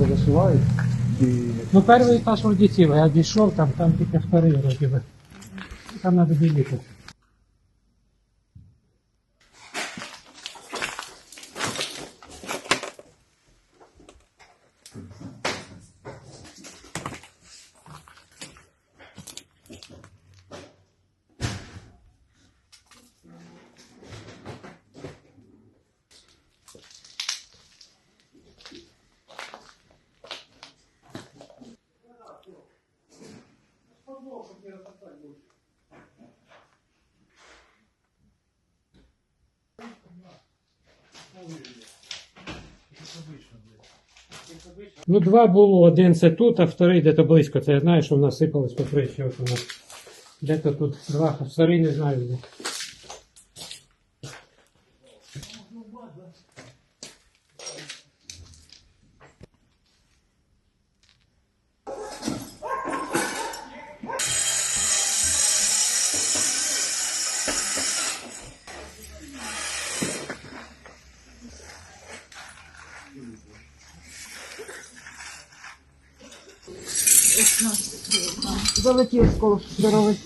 позасувають. І Ну, перший етаж у дітей, я дійшов, там, там тільки вторий вроді. Там треба біліти. Ну, два було, один це тут, а вторий де-то близько. Це я знаю, що в нас сипалось покриття. От у нас. Де-то тут два, а вторий не знаю. Залетів сколок здоровий.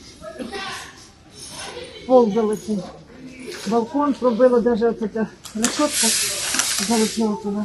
Пол залетів. Балкон пробило навіть оця решетка залетіла туди.